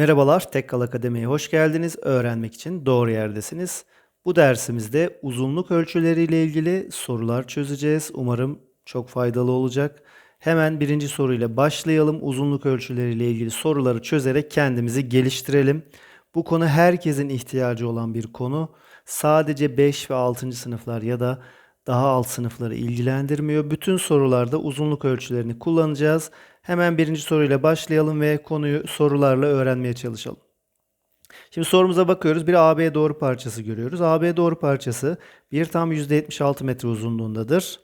Merhabalar, Tekkal Akademi'ye hoş geldiniz. Öğrenmek için doğru yerdesiniz. Bu dersimizde uzunluk ölçüleriyle ilgili sorular çözeceğiz. Umarım çok faydalı olacak. Hemen birinci soruyla başlayalım. Uzunluk ölçüleriyle ilgili soruları çözerek kendimizi geliştirelim. Bu konu herkesin ihtiyacı olan bir konu. Sadece 5 ve 6. sınıflar ya da daha alt sınıfları ilgilendirmiyor. Bütün sorularda uzunluk ölçülerini kullanacağız. Hemen birinci soruyla başlayalım ve konuyu sorularla öğrenmeye çalışalım. Şimdi sorumuza bakıyoruz. Bir AB doğru parçası görüyoruz. AB doğru parçası bir tam %76 metre uzunluğundadır.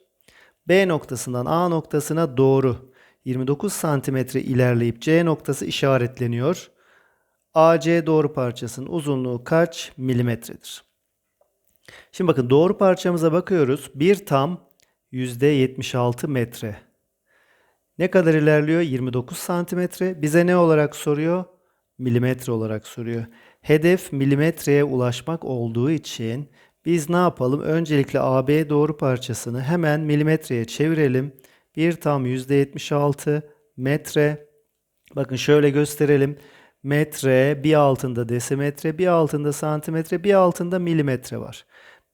B noktasından A noktasına doğru 29 santimetre ilerleyip C noktası işaretleniyor. AC doğru parçasının uzunluğu kaç milimetredir? Şimdi bakın doğru parçamıza bakıyoruz. Bir tam %76 metre. Ne kadar ilerliyor? 29 santimetre. Bize ne olarak soruyor? Milimetre olarak soruyor. Hedef milimetreye ulaşmak olduğu için biz ne yapalım? Öncelikle AB doğru parçasını hemen milimetreye çevirelim. Bir tam %76 metre. Bakın şöyle gösterelim. Metre, bir altında desimetre, bir altında santimetre, bir altında milimetre var.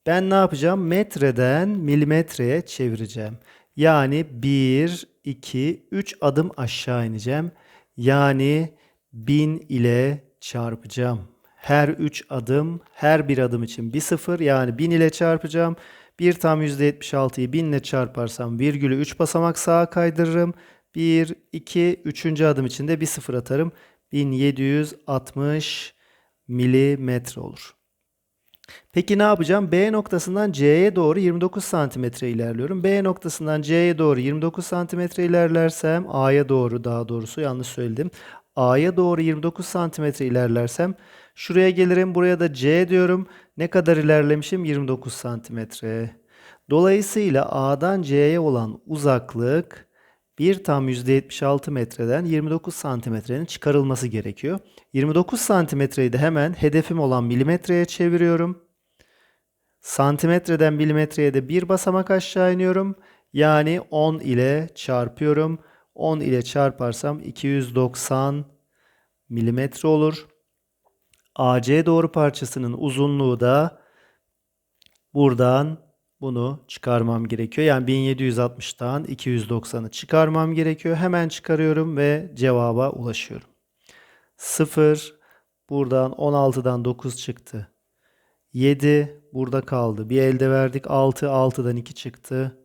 Ben ne yapacağım? Metreden milimetreye çevireceğim. Yani 1, 2, 3 adım aşağı ineceğim. Yani 1000 ile çarpacağım. Her 3 adım, her bir adım için bir sıfır. Yani 1000 ile çarpacağım. 1 tam %76'yı 1000 ile çarparsam virgülü 3 basamak sağa kaydırırım. 1, 2, 3. adım için de bir sıfır atarım. 1760 milimetre olur. Peki ne yapacağım? B noktasından C'ye doğru 29 santimetre ilerliyorum. B noktasından C'ye doğru 29 santimetre ilerlersem A'ya doğru daha doğrusu yanlış söyledim. A'ya doğru 29 santimetre ilerlersem şuraya gelirim. Buraya da C diyorum. Ne kadar ilerlemişim? 29 santimetre. Dolayısıyla A'dan C'ye olan uzaklık 1 tam %76 metreden 29 santimetrenin çıkarılması gerekiyor. 29 santimetreyi de hemen hedefim olan milimetreye çeviriyorum. Santimetreden milimetreye de bir basamak aşağı iniyorum. Yani 10 ile çarpıyorum. 10 ile çarparsam 290 milimetre olur. AC doğru parçasının uzunluğu da buradan bunu çıkarmam gerekiyor. Yani 1760'tan 290'ı çıkarmam gerekiyor. Hemen çıkarıyorum ve cevaba ulaşıyorum. 0 buradan 16'dan 9 çıktı. 7 burada kaldı. Bir elde verdik. 6 6'dan 2 çıktı.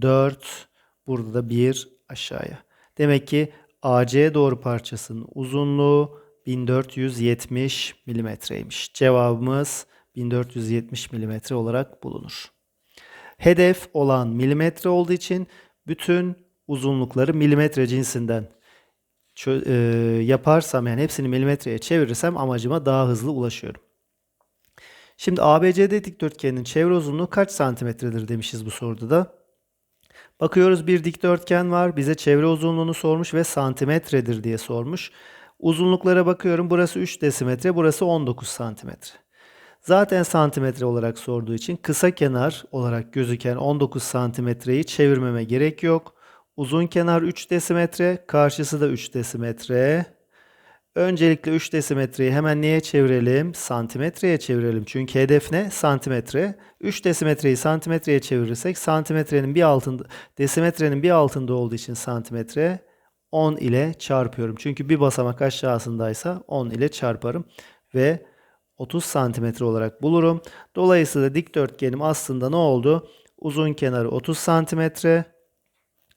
4 burada da 1 aşağıya. Demek ki AC doğru parçasının uzunluğu 1470 milimetreymiş. Cevabımız 1470 milimetre olarak bulunur. Hedef olan milimetre olduğu için bütün uzunlukları milimetre cinsinden e, yaparsam yani hepsini milimetreye çevirirsem amacıma daha hızlı ulaşıyorum. Şimdi ABCD dikdörtgeninin çevre uzunluğu kaç santimetredir demişiz bu soruda da. Bakıyoruz bir dikdörtgen var. Bize çevre uzunluğunu sormuş ve santimetredir diye sormuş. Uzunluklara bakıyorum. Burası 3 desimetre, burası 19 santimetre. Zaten santimetre olarak sorduğu için kısa kenar olarak gözüken 19 santimetreyi çevirmeme gerek yok. Uzun kenar 3 desimetre, karşısı da 3 desimetre. Öncelikle 3 desimetreyi hemen neye çevirelim? Santimetreye çevirelim. Çünkü hedef ne? Santimetre. 3 desimetreyi santimetreye çevirirsek santimetrenin bir altında, desimetrenin bir altında olduğu için santimetre 10 ile çarpıyorum. Çünkü bir basamak aşağısındaysa 10 ile çarparım ve 30 santimetre olarak bulurum. Dolayısıyla dikdörtgenim aslında ne oldu? Uzun kenarı 30 santimetre,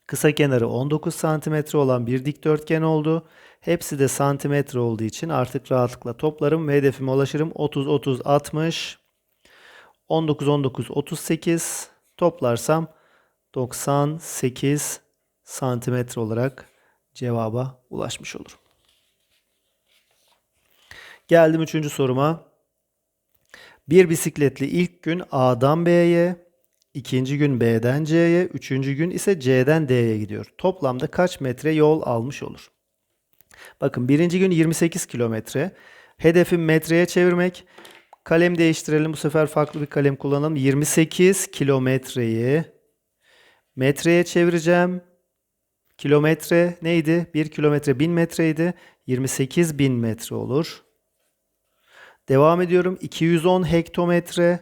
kısa kenarı 19 santimetre olan bir dikdörtgen oldu. Hepsi de santimetre olduğu için artık rahatlıkla toplarım ve hedefime ulaşırım. 30, 30, 60, 19, 19, 38 toplarsam 98 santimetre olarak cevaba ulaşmış olurum. Geldim üçüncü soruma. Bir bisikletli ilk gün A'dan B'ye, ikinci gün B'den C'ye, üçüncü gün ise C'den D'ye gidiyor. Toplamda kaç metre yol almış olur? Bakın birinci gün 28 kilometre. Hedefim metreye çevirmek. Kalem değiştirelim. Bu sefer farklı bir kalem kullanalım. 28 kilometreyi metreye çevireceğim. Kilometre neydi? 1 kilometre 1000 metreydi. 28 bin metre olur. Devam ediyorum. 210 hektometre.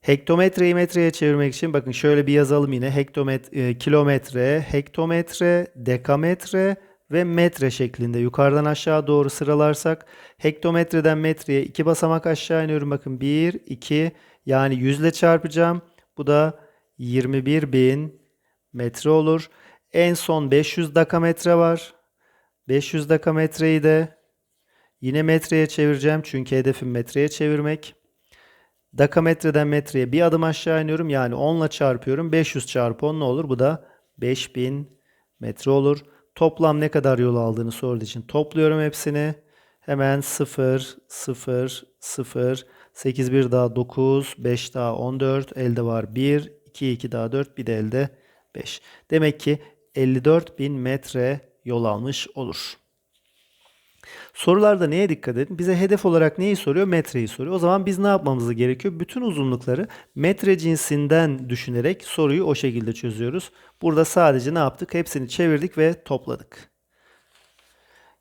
Hektometreyi metreye çevirmek için bakın şöyle bir yazalım yine. Hektometre, kilometre, hektometre, dekametre ve metre şeklinde yukarıdan aşağı doğru sıralarsak hektometreden metreye iki basamak aşağı iniyorum. Bakın 1, 2 yani 100 ile çarpacağım. Bu da 21 bin metre olur. En son 500 dekametre var. 500 dekametreyi de yine metreye çevireceğim. Çünkü hedefim metreye çevirmek. Dekametreden metreye bir adım aşağı iniyorum. Yani 10 ile çarpıyorum. 500 çarpı 10 ne olur? Bu da 5000 metre olur. Toplam ne kadar yol aldığını sorduğu için topluyorum hepsini. Hemen 0, 0, 0, 8 1 daha 9, 5 daha 14, elde var 1, 2 2 daha 4, bir de elde 5. Demek ki 54 bin metre yol almış olur. Sorularda neye dikkat edin? Bize hedef olarak neyi soruyor? Metreyi soruyor. O zaman biz ne yapmamız gerekiyor? Bütün uzunlukları metre cinsinden düşünerek soruyu o şekilde çözüyoruz. Burada sadece ne yaptık? Hepsini çevirdik ve topladık.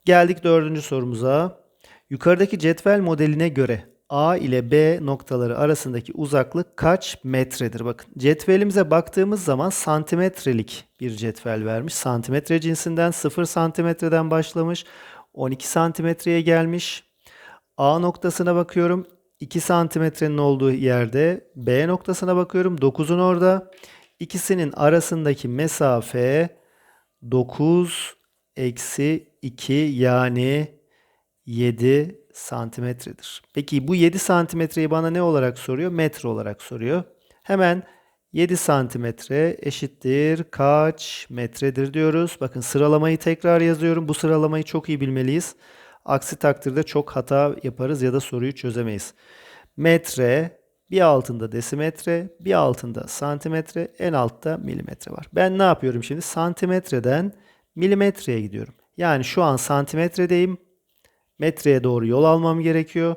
Geldik dördüncü sorumuza. Yukarıdaki cetvel modeline göre A ile B noktaları arasındaki uzaklık kaç metredir? Bakın cetvelimize baktığımız zaman santimetrelik bir cetvel vermiş. Santimetre cinsinden 0 santimetreden başlamış. 12 santimetreye gelmiş. A noktasına bakıyorum. 2 santimetrenin olduğu yerde. B noktasına bakıyorum. 9'un orada. İkisinin arasındaki mesafe 9 eksi 2 yani 7 santimetredir. Peki bu 7 santimetreyi bana ne olarak soruyor? Metre olarak soruyor. Hemen 7 santimetre eşittir kaç metredir diyoruz. Bakın sıralamayı tekrar yazıyorum. Bu sıralamayı çok iyi bilmeliyiz. Aksi takdirde çok hata yaparız ya da soruyu çözemeyiz. Metre, bir altında desimetre, bir altında santimetre, en altta milimetre var. Ben ne yapıyorum şimdi? Santimetreden milimetreye gidiyorum. Yani şu an santimetredeyim. Metreye doğru yol almam gerekiyor.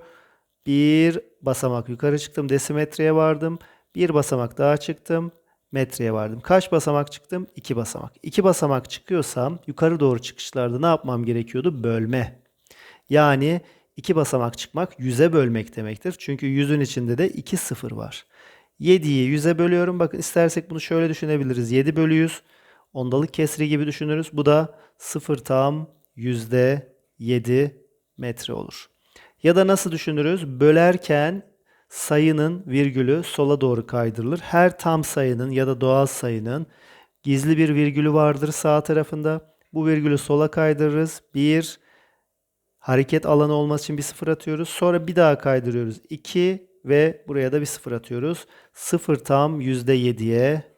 Bir basamak yukarı çıktım, desimetreye vardım. Bir basamak daha çıktım. Metreye vardım. Kaç basamak çıktım? İki basamak. İki basamak çıkıyorsam yukarı doğru çıkışlarda ne yapmam gerekiyordu? Bölme. Yani iki basamak çıkmak yüze bölmek demektir. Çünkü yüzün içinde de iki sıfır var. 7'yi yüze bölüyorum. Bakın istersek bunu şöyle düşünebiliriz. 7 bölü 100 ondalık kesri gibi düşünürüz. Bu da 0 tam yüzde 7 metre olur. Ya da nasıl düşünürüz? Bölerken sayının virgülü sola doğru kaydırılır. Her tam sayının ya da doğal sayının gizli bir virgülü vardır sağ tarafında. Bu virgülü sola kaydırırız. Bir hareket alanı olması için bir sıfır atıyoruz. Sonra bir daha kaydırıyoruz. 2 ve buraya da bir sıfır atıyoruz. Sıfır tam %7'ye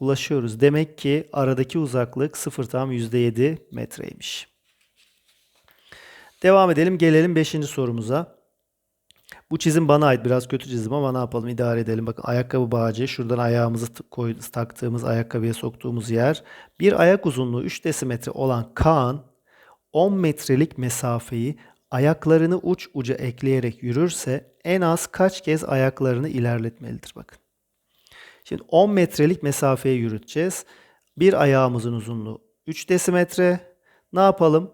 ulaşıyoruz. Demek ki aradaki uzaklık sıfır tam %7 metreymiş. Devam edelim. Gelelim 5. sorumuza. Bu çizim bana ait. Biraz kötü çizim ama ne yapalım idare edelim. Bakın ayakkabı bağcı. Şuradan ayağımızı taktığımız ayakkabıya soktuğumuz yer. Bir ayak uzunluğu 3 desimetre olan Kaan 10 metrelik mesafeyi ayaklarını uç uca ekleyerek yürürse en az kaç kez ayaklarını ilerletmelidir bakın. Şimdi 10 metrelik mesafeyi yürüteceğiz. Bir ayağımızın uzunluğu 3 desimetre. Ne yapalım?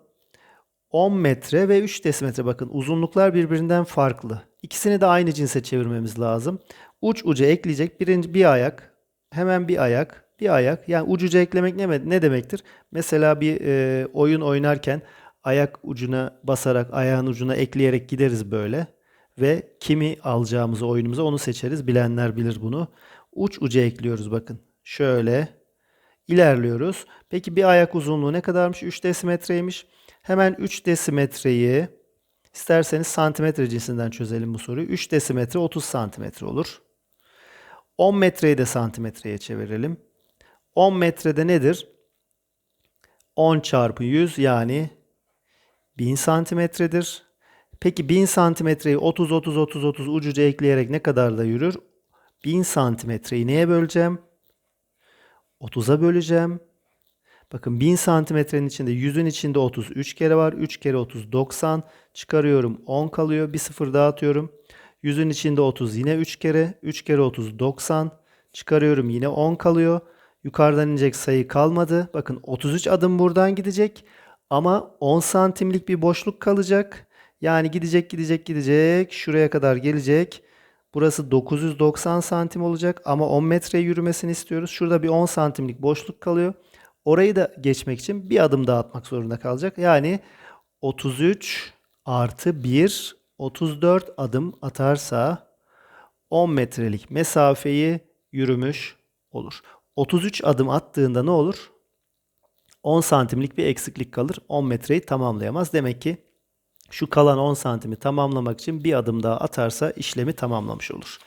10 metre ve 3 desimetre bakın uzunluklar birbirinden farklı. İkisini de aynı cinse çevirmemiz lazım. Uç uca ekleyecek birinci bir ayak, hemen bir ayak, bir ayak. Yani uç uca eklemek ne, ne demektir? Mesela bir e, oyun oynarken ayak ucuna basarak ayağın ucuna ekleyerek gideriz böyle ve kimi alacağımızı oyunumuza onu seçeriz. Bilenler bilir bunu. Uç uca ekliyoruz bakın. Şöyle ilerliyoruz. Peki bir ayak uzunluğu ne kadarmış? 3 desimetreymiş. Hemen 3 desimetreyi isterseniz santimetre cinsinden çözelim bu soruyu. 3 desimetre 30 santimetre olur. 10 metreyi de santimetreye çevirelim. 10 metrede nedir? 10 çarpı 100 yani 1000 santimetredir. Peki 1000 santimetreyi 30 30 30 30 ucuca ekleyerek ne kadar da yürür? 1000 santimetreyi neye böleceğim? 30'a böleceğim. Bakın 1000 santimetrenin içinde 100'ün içinde 30 3 kere var. 3 kere 30 90. Çıkarıyorum 10 kalıyor. Bir sıfır daha atıyorum. 100'ün içinde 30 yine 3 kere. 3 kere 30 90. Çıkarıyorum yine 10 kalıyor. Yukarıdan inecek sayı kalmadı. Bakın 33 adım buradan gidecek. Ama 10 santimlik bir boşluk kalacak. Yani gidecek gidecek gidecek. Şuraya kadar gelecek. Burası 990 santim olacak ama 10 metre yürümesini istiyoruz. Şurada bir 10 santimlik boşluk kalıyor. Orayı da geçmek için bir adım daha atmak zorunda kalacak. Yani 33 artı 1 34 adım atarsa 10 metrelik mesafeyi yürümüş olur. 33 adım attığında ne olur? 10 santimlik bir eksiklik kalır. 10 metreyi tamamlayamaz. Demek ki şu kalan 10 santimi tamamlamak için bir adım daha atarsa işlemi tamamlamış olur.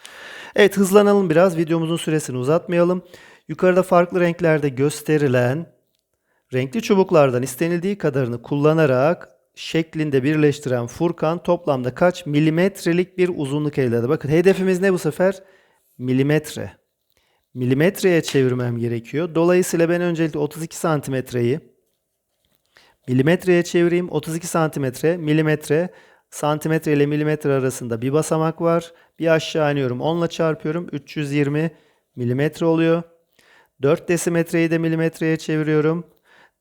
Evet hızlanalım biraz. Videomuzun süresini uzatmayalım. Yukarıda farklı renklerde gösterilen renkli çubuklardan istenildiği kadarını kullanarak şeklinde birleştiren Furkan toplamda kaç milimetrelik bir uzunluk elde etti? Bakın hedefimiz ne bu sefer? Milimetre. Milimetreye çevirmem gerekiyor. Dolayısıyla ben öncelikle 32 santimetreyi milimetreye çevireyim. 32 santimetre, milimetre, santimetre ile milimetre arasında bir basamak var. Bir aşağı iniyorum. 10 ile çarpıyorum. 320 milimetre oluyor. 4 desimetreyi de milimetreye çeviriyorum.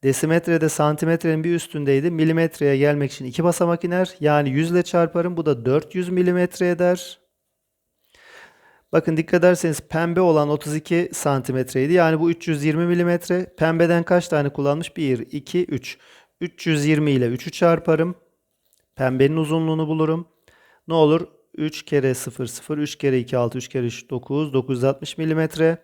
Desimetrede santimetrenin bir üstündeydi. Milimetreye gelmek için iki basamak iner. Yani 100 ile çarparım. Bu da 400 milimetre eder. Bakın dikkat ederseniz pembe olan 32 santimetreydi. Yani bu 320 milimetre. Pembeden kaç tane kullanmış? 1, 2, 3. 320 ile 3'ü çarparım. Pembenin uzunluğunu bulurum. Ne olur? 3 kere 0, 0, 3 kere 2, 6, 3 kere 3, 9, 960 milimetre.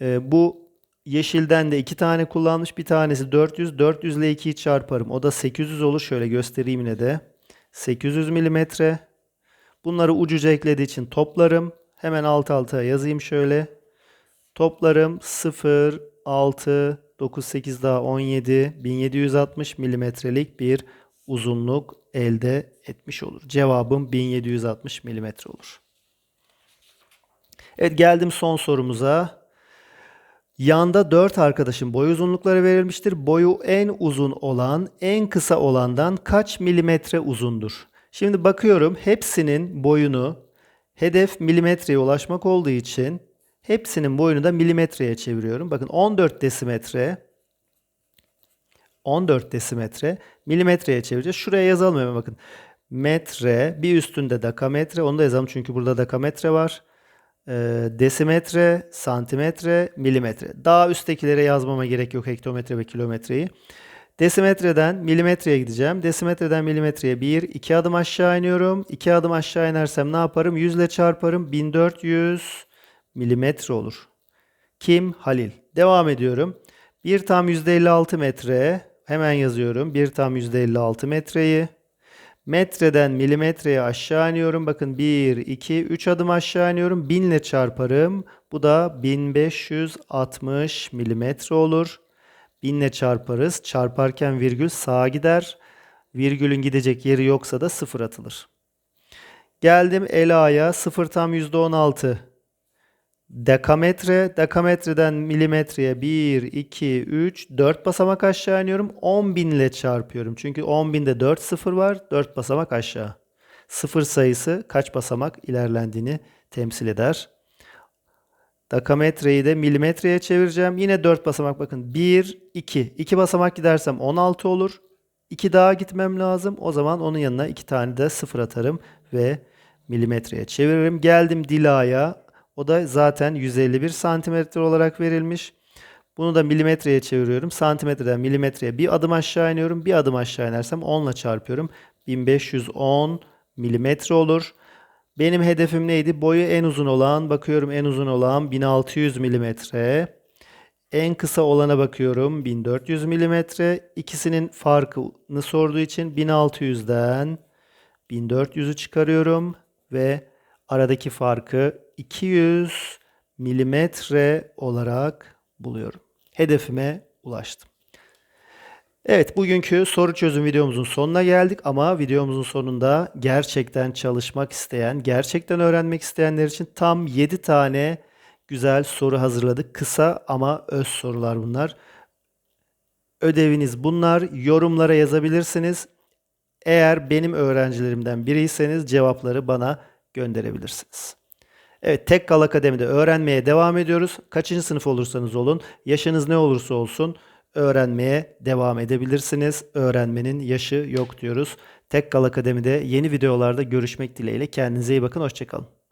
Ee, bu yeşilden de 2 tane kullanmış. Bir tanesi 400. 400 ile 2'yi çarparım. O da 800 olur. Şöyle göstereyim yine de. 800 milimetre. Bunları ucuca eklediği için toplarım. Hemen alt alta yazayım şöyle. Toplarım 0, 6, 9, 8 daha 17, 1760 milimetrelik bir uzunluk elde etmiş olur. Cevabım 1760 milimetre olur. Evet geldim son sorumuza. Yanda 4 arkadaşın boy uzunlukları verilmiştir. Boyu en uzun olan en kısa olandan kaç milimetre uzundur? Şimdi bakıyorum hepsinin boyunu hedef milimetreye ulaşmak olduğu için hepsinin boyunu da milimetreye çeviriyorum. Bakın 14 desimetre 14 desimetre milimetreye çevireceğiz. Şuraya yazalım hemen bakın. Metre bir üstünde dekametre onu da yazalım çünkü burada dekametre var. Ee, desimetre, santimetre, milimetre. Daha üsttekilere yazmama gerek yok hektometre ve kilometreyi. Desimetreden milimetreye gideceğim. Desimetreden milimetreye 1, 2 adım aşağı iniyorum. 2 adım aşağı inersem ne yaparım? 100 ile çarparım. 1400 milimetre olur. Kim? Halil. Devam ediyorum. 1 tam %56 metre. Hemen yazıyorum. 1 tam %56 metreyi. Metreden milimetreye aşağı iniyorum. Bakın 1, 2, 3 adım aşağı iniyorum. 1000 ile çarparım. Bu da 1560 milimetre olur. 1000 ile çarparız. Çarparken virgül sağa gider. Virgülün gidecek yeri yoksa da sıfır atılır. Geldim Ela'ya. 0 tam %16 dekametre. Dekametreden milimetreye 1, 2, 3, 4 basamak aşağı iniyorum. 10.000 ile çarpıyorum. Çünkü 10.000'de 4 sıfır var. 4 basamak aşağı. Sıfır sayısı kaç basamak ilerlendiğini temsil eder. Dekametreyi de milimetreye çevireceğim. Yine 4 basamak bakın. 1, 2. 2 basamak gidersem 16 olur. 2 daha gitmem lazım. O zaman onun yanına 2 tane de sıfır atarım ve milimetreye çeviririm. Geldim Dila'ya. O da zaten 151 santimetre olarak verilmiş. Bunu da milimetreye çeviriyorum. Santimetreden milimetreye bir adım aşağı iniyorum. Bir adım aşağı inersem 10 ile çarpıyorum. 1510 milimetre olur. Benim hedefim neydi? Boyu en uzun olan, bakıyorum en uzun olan 1600 milimetre. En kısa olana bakıyorum 1400 milimetre. İkisinin farkını sorduğu için 1600'den 1400'ü çıkarıyorum ve aradaki farkı 200 milimetre olarak buluyorum. Hedefime ulaştım. Evet bugünkü soru çözüm videomuzun sonuna geldik ama videomuzun sonunda gerçekten çalışmak isteyen, gerçekten öğrenmek isteyenler için tam 7 tane güzel soru hazırladık. Kısa ama öz sorular bunlar. Ödeviniz bunlar. Yorumlara yazabilirsiniz. Eğer benim öğrencilerimden biriyseniz cevapları bana gönderebilirsiniz. Evet, Tekkal Akademi'de öğrenmeye devam ediyoruz. Kaçıncı sınıf olursanız olun, yaşınız ne olursa olsun öğrenmeye devam edebilirsiniz. Öğrenmenin yaşı yok diyoruz. Tekkal Akademi'de yeni videolarda görüşmek dileğiyle. Kendinize iyi bakın, hoşçakalın.